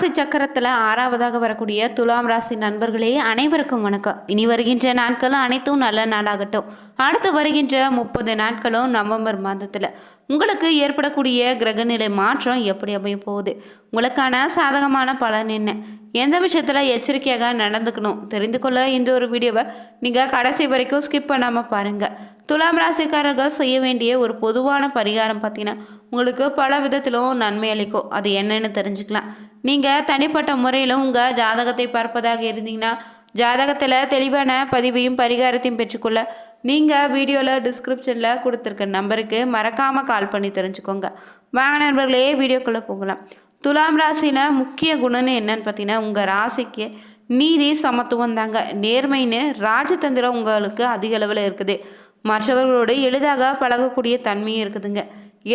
ராசி சக்கரத்தில் ஆறாவதாக வரக்கூடிய துலாம் ராசி நண்பர்களே அனைவருக்கும் வணக்கம். இனி வருகின்ற நாட்களும் அனைத்தும் நல்ல நாளாகட்டும். அடுத்து வருகின்ற முப்பது நாட்களும் நவம்பர் மாதத்தில். உங்களுக்கு ஏற்படக்கூடிய கிரகநிலை மாற்றம் எப்படி அமைய போகுது? உங்களுக்கான சாதகமான பலன் என்ன? எந்த விஷயத்தில் எச்சரிக்கையாக நடந்துக்கணும்? தெரிந்து கொள்ள இந்த ஒரு வீடியோவை நீங்கள் கடைசி வரைக்கும் ஸ்கிப் பண்ணாமல் பாருங்கள் துலாம் ராசிக்காரர்கள் செய்ய வேண்டிய ஒரு பொதுவான பரிகாரம் பார்த்தீங்கன்னா உங்களுக்கு பல விதத்திலும் நன்மை அளிக்கும். அது என்னன்னு தெரிஞ்சுக்கலாம். நீங்கள் தனிப்பட்ட முறையில் உங்கள் ஜாதகத்தை பார்ப்பதாக இருந்தீங்கன்னா ஜாதகத்தில் தெளிவான பதிவையும் பரிகாரத்தையும் பெற்றுக்கொள்ள நீங்கள் வீடியோவில் டிஸ்கிரிப்ஷனில் கொடுத்துருக்க நம்பருக்கு மறக்காமல் கால் பண்ணி தெரிஞ்சுக்கோங்க. வாங்க நண்பர்களே வீடியோக்குள்ளே போகலாம். துலாம் ராசியில் முக்கிய குணம்னு என்னன்னு பார்த்தீங்கன்னா உங்கள் ராசிக்கு நீதி சமத்துவம் தாங்க. நேர்மைன்னு ராஜதந்திரம் உங்களுக்கு அதிக அளவில் இருக்குது. மற்றவர்களோடு எளிதாக பழகக்கூடிய தன்மையும் இருக்குதுங்க.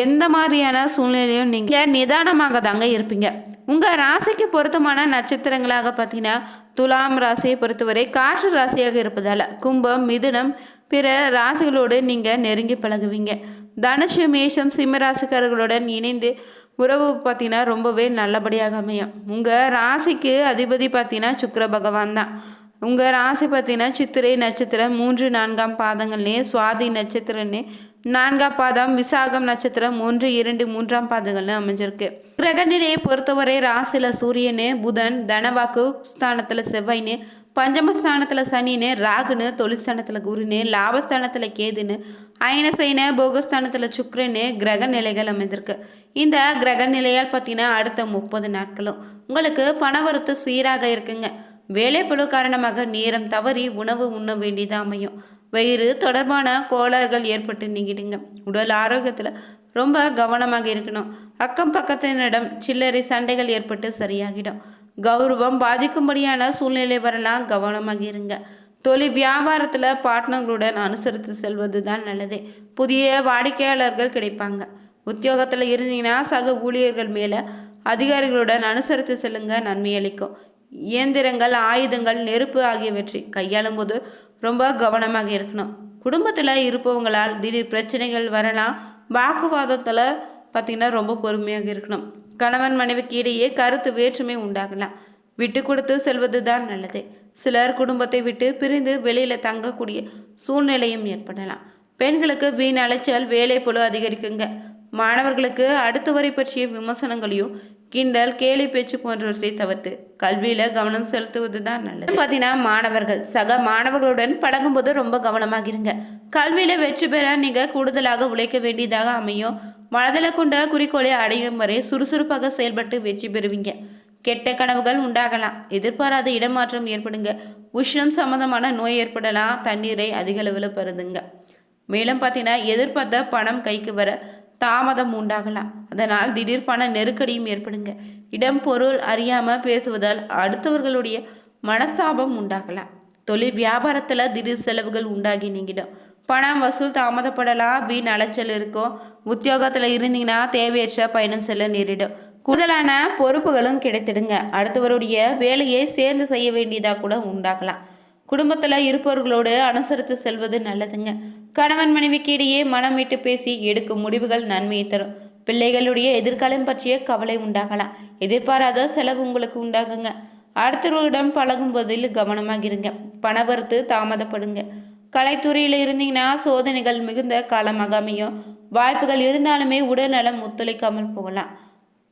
எந்த மாதிரியான சூழ்நிலையும் நீங்கள் நிதானமாக தாங்க இருப்பீங்க. உங்கள் ராசிக்கு பொருத்தமான நட்சத்திரங்களாக பார்த்தீங்கன்னா துலாம் ராசியை பொறுத்தவரை காற்று ராசியாக இருப்பதால் கும்பம் மிதுனம் பிற ராசிகளோடு நீங்கள் நெருங்கி பழகுவீங்க. தனுஷு மேஷம் சிம்ம ராசிக்காரர்களுடன் இணைந்து உறவு பார்த்தீங்கன்னா ரொம்பவே நல்லபடியாக அமையும். உங்கள் ராசிக்கு அதிபதி பார்த்தீங்கன்னா சுக்கர பகவான் தான். உங்கள் ராசி பார்த்தீங்கன்னா சித்திரை நட்சத்திரம் மூன்று நான்காம் பாதங்கள்லேயே சுவாதி நட்சத்திரன்னு நான்காம் பாதம் விசாகம் நட்சத்திரம் ஒன்று இரண்டு மூன்றாம் பாதங்கள்னு அமைஞ்சிருக்கு. கிரகநிலையை பொறுத்தவரை ராசியில் சூரியனு புதன் தனவாக்கு ஸ்தானத்தில் செவ்வாய்னு பஞ்சமஸ்தானத்தில் சனின்னு ராகுன்னு தொழிற்ஸ்தானத்தில் குருன்னு லாபஸ்தானத்தில் கேதுன்னு அயனசைன போகஸ்தானத்தில் சுக்ரன்னு கிரக நிலைகள் அமைந்திருக்கு. இந்த கிரக நிலையால் பார்த்தீங்கன்னா அடுத்த முப்பது நாட்களும். உங்களுக்கு பணவரத்து சீராக இருக்குங்க. வேலைப்பழு காரணமாக நேரம் தவறி உணவு உண்ண வேண்டியதாக அமையும். வயிறு தொடர்பான கோளாறுகள் ஏற்பட்டு நீங்கிடுங்க. உடல் ஆரோக்கியத்தில் ரொம்ப கவனமாக இருக்கணும். அக்கம் பக்கத்தினரிடம் சில்லறை சண்டைகள் ஏற்பட்டு சரியாகிடும். கௌரவம் பாதிக்கும்படியான சூழ்நிலை வரலாம். கவனமாக இருங்க. தொழில் வியாபாரத்தில் பார்ட்னர்களுடன் அனுசரித்து செல்வது தான் நல்லது. புதிய வாடிக்கையாளர்கள் கிடைப்பாங்க. உத்தியோகத்தில் இருந்தீங்கன்னா சக ஊழியர்கள் மேலே அதிகாரிகளுடன் அனுசரித்து செல்லுங்க. நன்மை அளிக்கும். இயந்திரங்கள் ஆயுதங்கள் நெருப்பு ஆகியவற்றை கையாளும் போது ரொம்ப கவனமாக இருக்கணும். குடும்பத்தில் இருப்பவங்களால் திடீர் பிரச்சனைகள் வரலாம். வாக்குவாதத்தில் பார்த்திங்கன்னா ரொம்ப பொறுமையாக இருக்கணும். கணவன் மனைவிக்கு இடையே கருத்து வேற்றுமை உண்டாகலாம். விட்டு கொடுத்து செல்வது தான் நல்லது. சிலர் குடும்பத்தை விட்டு பிரிந்து வெளியில் தங்கக்கூடிய சூழ்நிலையும் ஏற்படலாம். பெண்களுக்கு வீண் அலைச்சல் வேலை பொழு அதிகரிக்குங்க. மாணவர்களுக்கு அடுத்த வரை பற்றிய விமர்சனங்களையும் கிண்டல் கேலி பேச்சு போன்றவற்றை தவிர்த்து கல்வியில் கவனம் செலுத்துவது தான் நல்லது பார்த்தீங்கன்னா மாணவர்கள். சக மாணவர்களுடன் பழகும்போது ரொம்ப கவனமாக இருங்க கல்வியில் வெற்றி பெற நீங்கள் கூடுதலாக உழைக்க வேண்டியதாக அமையும். மனதில் கொண்ட குறிக்கோளை அடையும் வரை சுறுசுறுப்பாக செயல்பட்டு வெற்றி பெறுவீங்க. கெட்ட கனவுகள் உண்டாகலாம். எதிர்பாராத இடமாற்றம் ஏற்படுங்க. உஷ்ணம் சம்பந்தமான நோய் ஏற்படலாம். தண்ணீரை அதிக அளவில் பருதுங்க மேலும் பார்த்தீங்கன்னா எதிர்பார்த்த பணம் கைக்கு வர தாமதம் உண்டாகலாம். அதனால் திடீர் பண நெருக்கடியும் ஏற்படுங்க. இடம் பொருள் அறியாமல் பேசுவதால் அடுத்தவர்களுடைய மனஸ்தாபம் உண்டாகலாம். தொழில் வியாபாரத்தில் திடீர் செலவுகள் உண்டாகி நீங்கிடும். பணம் வசூல் தாமதப்படலாம் வீண் அலைச்சல் இருக்கும். உத்தியோகத்தில் இருந்தீங்கன்னா தேவையற்ற பயணம் செல்ல நேரிடும். கூடுதலான பொறுப்புகளும் கிடைத்திடுங்க. அடுத்தவருடைய வேலையை சேர்ந்து செய்ய வேண்டியதாக கூட உண்டாகலாம். குடும்பத்தில் இருப்பவர்களோடு அனுசரித்து செல்வது நல்லதுங்க. கணவன் மனைவிக்கு இடையே மனம் விட்டு பேசி எடுக்கும் முடிவுகள் நன்மையை தரும். பிள்ளைகளுடைய எதிர்காலம் பற்றிய கவலை உண்டாகலாம். எதிர்பாராத செலவு உங்களுக்கு உண்டாகுங்க. அடுத்தவர்களிடம் பழகும்போதில் கவனமாக இருங்க பணவரத்து தாமதப்படுங்க. கலைத்துறையில் இருந்தீங்கன்னா சோதனைகள் மிகுந்த காலமாக அமையும். வாய்ப்புகள் இருந்தாலுமே உடல்நலம் ஒத்துழைக்காமல் போகலாம்.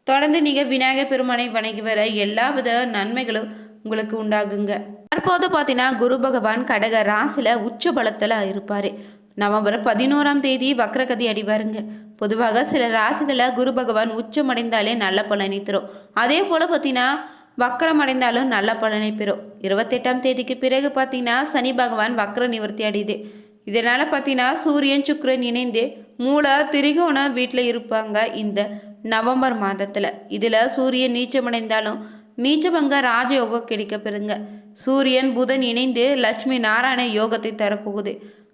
தொடர்ந்து நீங்கள் விநாயகர் பெருமானை வணங்கி வர எல்லா வித நன்மைகளும் உங்களுக்கு உண்டாகுங்க. தற்போது பார்த்தீங்கன்னா குரு பகவான் கடக ராசியில் உச்ச பலத்தில் இருப்பார். நவம்பர் பதினோராம் தேதி வக்ரகதி அடிவாருங்க. பொதுவாக சில ராசிகளில் குரு பகவான் உச்சமடைந்தாலே நல்ல பலனை தரும். அதே போல் பார்த்தீங்கன்னா வக்ரம் அடைந்தாலும் நல்ல பலனை பெறும். இருபத்தெட்டாம் தேதிக்கு பிறகு பார்த்தீங்கன்னா சனி பகவான் வக்ர நிவர்த்தி அடையுது. இதனால் பார்த்தீங்கன்னா சூரியன் சுக்கரன் இணைந்து மூல திரிகோண வீட்டில் இருப்பாங்க இந்த நவம்பர் மாதத்தில். இதில் சூரியன் நீச்சமடைந்தாலும் நீச்சபங்க ராஜயோகம் கிடைக்க பெறுங்க சூரியன் புதன் இணைந்து லட்சுமி நாராயண யோகத்தை தரப்போகுது.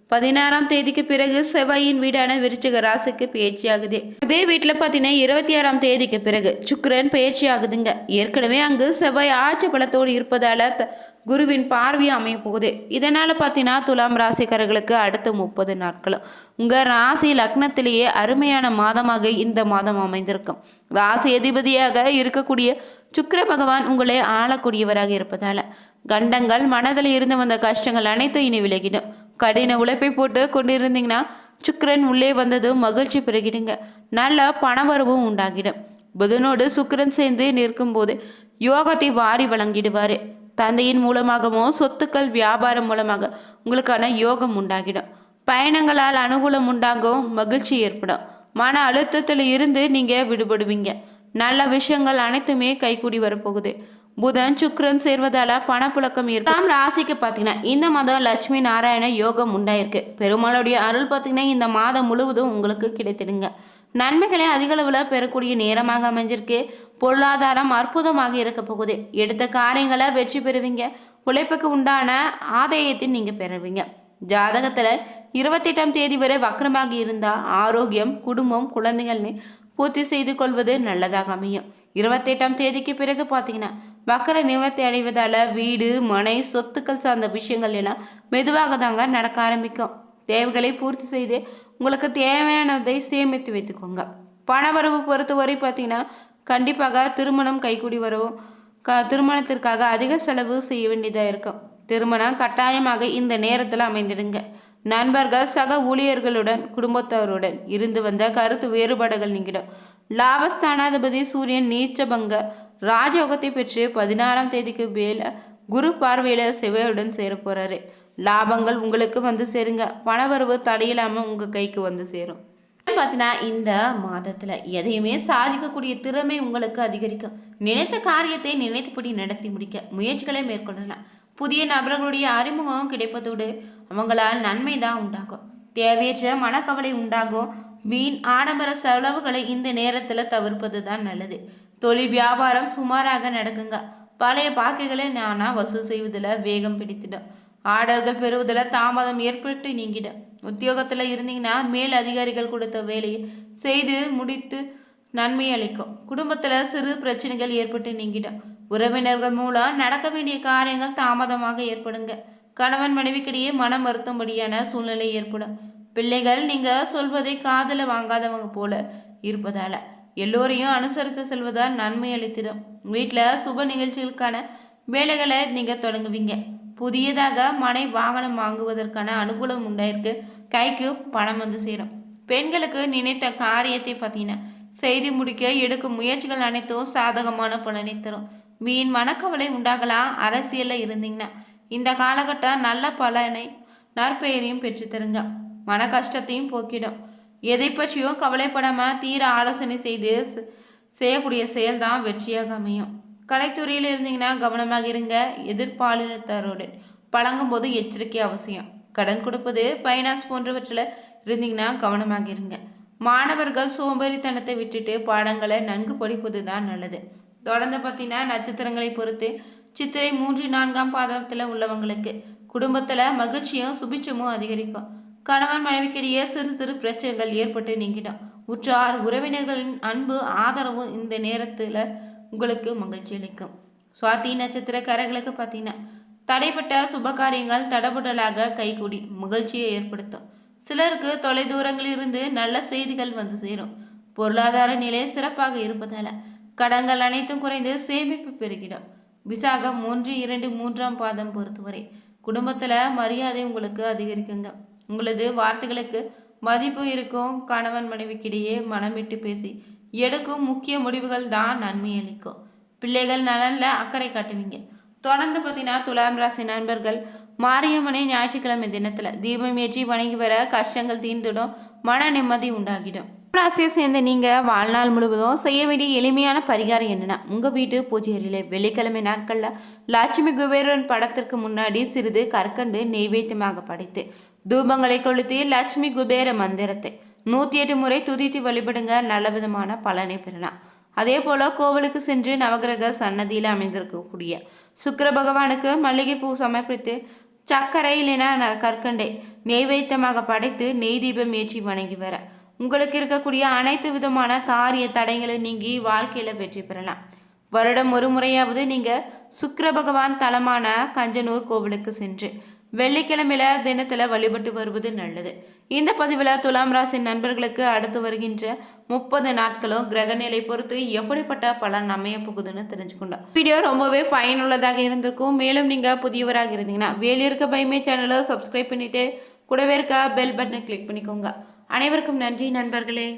பதினாறாம் தேதிக்கு பிறகு செவ்வாயின் வீடான விருச்சிக ராசிக்கு பயிற்சி ஆகுது இதே வீட்டில் பார்த்தீங்கன்னா இருபத்தி ஆறாம் தேதிக்கு பிறகு சுக்கரன் பயிற்சி ஆகுதுங்க ஏற்கனவே அங்கு செவ்வாய் ஆட்சி பலத்தோடு இருப்பதால த- குருவின் பார்வையும் அமைய போகுது. இதனால் பார்த்தீங்கன்னா துலாம் ராசிக்காரர்களுக்கு அடுத்த முப்பது நாட்களும். உங்கள் ராசி லக்னத்திலேயே அருமையான மாதமாக இந்த மாதம் அமைந்திருக்கும். ராசி அதிபதியாக இருக்கக்கூடிய சுக்கர பகவான் உங்களை ஆளக்கூடியவராக இருப்பதால் கண்டங்கள் மனதில் இருந்து வந்த கஷ்டங்கள் அனைத்தும் இனி விலகிடும். கடின உழைப்பை போட்டு கொண்டிருந்தீங்கன்னா சுக்கரன் உள்ளே வந்ததும் மகிழ்ச்சி பெருகிடுங்க. நல்ல பணவரவும் உண்டாகிடும். புதனோடு சுக்கரன் சேர்ந்து நிற்கும் போது யோகத்தை வாரி வழங்கிடுவார். தந்தையின் மூலமாகவும் சொத்துக்கள் வியாபாரம் மூலமாக உங்களுக்கான யோகம் உண்டாகிடும். பயணங்களால் அனுகூலம் உண்டாகும் மகிழ்ச்சி ஏற்படும். மன அழுத்தத்தில் இருந்து நீங்கள் விடுபடுவீங்க. நல்ல விஷயங்கள் அனைத்துமே கைகூடி வரப்போகுது. புதன் சுக்ரன் சேர்வதால பணப்புழக்கம் இருக்கும் ராசிக்கு பார்த்தீங்கன்னா இந்த மாதம் லட்சுமி நாராயண யோகம் உண்டாயிருக்கு. பெருமாளுடைய அருள் பார்த்தீங்கன்னா இந்த மாதம் முழுவதும் உங்களுக்கு கிடைத்திடுங்க. நன்மைகளை அதிக அளவில் பெறக்கூடிய நேரமாக அமைஞ்சிருக்கு. பொருளாதாரம் அற்புதமாக இருக்க போகுது. எடுத்த காரியங்களை வெற்றி பெறுவீங்க. உழைப்புக்கு உண்டான ஆதாயத்தை நீங்கள் பெறுவீங்க. ஜாதகத்தில் இருபத்தெட்டாம் தேதி வரை வக்கரமாக இருந்தால் ஆரோக்கியம் குடும்பம் குழந்தைகள்னு பூர்த்தி செய்து கொள்வது நல்லதாக அமையும். இருபத்தெட்டாம் தேதிக்கு பிறகு பார்த்தீங்கன்னா வக்கர நிவர்த்தி அடைவதால் வீடு மனை சொத்துக்கள் சார்ந்த விஷயங்கள் எல்லாம் மெதுவாக தாங்க நடக்க ஆரம்பிக்கும். தேவைகளை பூர்த்தி செய்து உங்களுக்கு தேவையானதை சேமித்து வைத்துக்கோங்க. பணவரவு பொறுத்தவரை பார்த்தீங்கன்னா கண்டிப்பாக திருமணம் கைகூடி வரவும் க திருமணத்திற்காக அதிக செலவு செய்ய வேண்டியதாக இருக்கும். திருமணம் கட்டாயமாக இந்த நேரத்தில் அமைந்திடுங்க. நண்பர்கள் சக ஊழியர்களுடன் குடும்பத்தவருடன் இருந்து வந்த கருத்து வேறுபாடுகள் நீங்கிடும். லாபஸ்தானாதிபதி சூரியன் நீச்சபங்க ராஜயோகத்தை பெற்று பதினாறாம் தேதிக்கு மேல குரு பார்வையில் செவ்வாயுடன் சேர போறாரு லாபங்கள் உங்களுக்கு வந்து சேருங்க. பணவரவு தடையில்லாமல் உங்கள் கைக்கு வந்து சேரும். பார்த்தீங்கன்னா இந்த மாதத்தில் எதையுமே சாதிக்கக்கூடிய திறமை உங்களுக்கு அதிகரிக்கும். நினைத்த காரியத்தை நினைத்தபடி நடத்தி முடிக்க முயற்சிகளை மேற்கொள்ளலாம். புதிய நபர்களுடைய அறிமுகம் கிடைப்பதோடு அவங்களால் நன்மை தான் உண்டாகும். தேவையற்ற மனக்கவலை உண்டாகும். வீண் ஆடம்பர செலவுகளை இந்த நேரத்தில் தவிர்ப்பது தான் நல்லது. தொழில் வியாபாரம் சுமாராக நடக்குங்க. பழைய பாக்கைகளை நானா வசூல் செய்வதில் வேகம் பிடித்திடும். ஆர்டர்கள் பெறுவதில் தாமதம் ஏற்பட்டு நீங்கிடும். உத்தியோகத்தில் இருந்தீங்கன்னா மேல் அதிகாரிகள் கொடுத்த வேலையை செய்து முடித்து நன்மை அளிக்கும். குடும்பத்தில் சிறு பிரச்சனைகள் ஏற்பட்டு நீங்கிடும். உறவினர்கள் மூலம் நடக்க வேண்டிய காரியங்கள் தாமதமாக ஏற்படுங்க. கணவன் மனைவிக்கிடையே மனம் வருத்தும்படியான சூழ்நிலை ஏற்படும். பிள்ளைகள் நீங்கள் சொல்வதை காதில் வாங்காதவங்க போல இருப்பதால். எல்லோரையும் அனுசரித்து செல்வதால் நன்மை அளித்திடும் வீட்டில் சுப நிகழ்ச்சிகளுக்கான வேலைகளை நீங்கள் தொடங்குவீங்க. புதியதாக மனை வாகனம் வாங்குவதற்கான அனுகூலம் உண்டாயிருக்கு. கைக்கு பணம் வந்து சேரும். பெண்களுக்கு நினைத்த காரியத்தை பார்த்தீங்கன்னா செய்து முடிக்க எடுக்கும் முயற்சிகள் அனைத்தும் சாதகமான பலனை தரும். மீன் மனக்கவலை உண்டாகலாம். அரசியலில் இருந்தீங்கன்னா இந்த காலகட்டம் நல்ல பலனை நற்பெயரையும் பெற்றுத்தருங்க. மன கஷ்டத்தையும் போக்கிடும். எதை பற்றியும் கவலைப்படாமல் தீர ஆலோசனை செய்து செய்யக்கூடிய செயல் தான் வெற்றியாக அமையும். கலைத்துறையில் இருந்தீங்கன்னா கவனமாக இருங்க. எதிர்பாலினத்தாரோடு பழங்கும் போது எச்சரிக்கை அவசியம். கடன் கொடுப்பது பைனான்ஸ் போன்றவற்றில் இருந்தீங்கன்னா கவனமாக இருங்க. மாணவர்கள் சோம்பேறித்தனத்தை விட்டுட்டு பாடங்களை நன்கு படிப்பது தான் நல்லது. தொடர்ந்து பார்த்தீங்கன்னா நட்சத்திரங்களை பொறுத்து சித்திரை மூன்று நான்காம் பாதத்தில் உள்ளவங்களுக்கு குடும்பத்தில் மகிழ்ச்சியும் சுபிச்சமும் அதிகரிக்கும். கணவன் மனைவிக்கிடையே சிறு சிறு பிரச்சனைகள் ஏற்பட்டு நீங்கிடும் உற்றார் உறவினர்களின் அன்பு ஆதரவும் இந்த நேரத்தில் உங்களுக்கு மகிழ்ச்சி அளிக்கும். சுவாதி நட்சத்திரக்காரர்களுக்கு பார்த்தீங்கன்னா தடைப்பட்ட சுபகாரியங்கள் தடபுடலாக கைகூடி மகிழ்ச்சியை ஏற்படுத்தும். சிலருக்கு தொலைதூரங்களிலிருந்து நல்ல செய்திகள் வந்து சேரும். பொருளாதார நிலை சிறப்பாக இருப்பதால் கடன்கள் அனைத்தும் குறைந்து சேமிப்பு பெருகிடும். விசாகம் மூன்று இரண்டு மூன்றாம் பாதம் பொறுத்தவரை குடும்பத்தில் மரியாதை உங்களுக்கு அதிகரிக்குங்க. உங்களது வார்த்தைகளுக்கு மதிப்பு இருக்கும். கணவன் மனைவிக்கிடையே மனம் விட்டு பேசி எடுக்கும் முக்கிய முடிவுகள் தான் நன்மை அளிக்கும். பிள்ளைகள் நலனில் அக்கறை காட்டுவீங்க. தொடர்ந்து பார்த்தீங்கன்னா துலாம் ராசி நண்பர்கள் மாரியம்மனை ஞாயிற்றுக்கிழமை தினத்தில் தீபம் ஏற்றி வணங்கி வர கஷ்டங்கள் தீர்ந்துடும் மன நிம்மதி உண்டாகிடும். ராசியை சேர்ந்த நீங்கள் வாழ்நாள் முழுவதும் செய்ய வேண்டிய எளிமையான பரிகாரம் என்னென்னா உங்கள் வீட்டு பூஜை அறையில் வெள்ளிக்கிழமை நாட்களில் லட்சுமி குபேரன் படத்திற்கு முன்னாடி சிறிது கற்கண்டு நெய்வேத்தியமாக படைத்து தூபங்களை கொளுத்தி லட்சுமி குபேர மந்திரத்தை நூற்றி எட்டு முறை துதித்து வழிபடுங்க நல்ல விதமான பலனை பெறலாம். அதே போல் கோவிலுக்கு சென்று நவகிரக சன்னதியில் அமைந்திருக்கக்கூடிய சுக்கர பகவானுக்கு மல்லிகைப்பூ சமர்ப்பித்து சர்க்கரை இல்லைனா கற்கண்டை நெய்வேத்தியமாக படைத்து நெய் தீபம் ஏற்றி வணங்கி வர. உங்களுக்கு இருக்கக்கூடிய அனைத்து விதமான காரிய தடைகளை நீங்கி வாழ்க்கையில் வெற்றி பெறலாம். வருடம் ஒரு முறையாவது நீங்கள் சுக்கர பகவான் தலமான கஞ்சனூர் கோவிலுக்கு சென்று வெள்ளிக்கிழமையில தினத்தில் வழிபட்டு வருவது நல்லது. இந்த பதிவில் துலாம் ராசி நண்பர்களுக்கு அடுத்து வருகின்ற முப்பது நாட்களும் கிரகநிலை பொறுத்து எப்படிப்பட்ட பலன் அமைய போகுதுன்னு தெரிஞ்சுக்கொண்டோம் வீடியோ ரொம்பவே பயனுள்ளதாக இருந்திருக்கும். மேலும் நீங்கள் புதியவராக இருந்தீங்கன்னா வேலியிருக்க பயமே சேனலை சப்ஸ்கிரைப் பண்ணிவிட்டு கூடவே இருக்க பெல் பட்டனை கிளிக் பண்ணிக்கோங்க. அனைவருக்கும் நன்றி நண்பர்களே.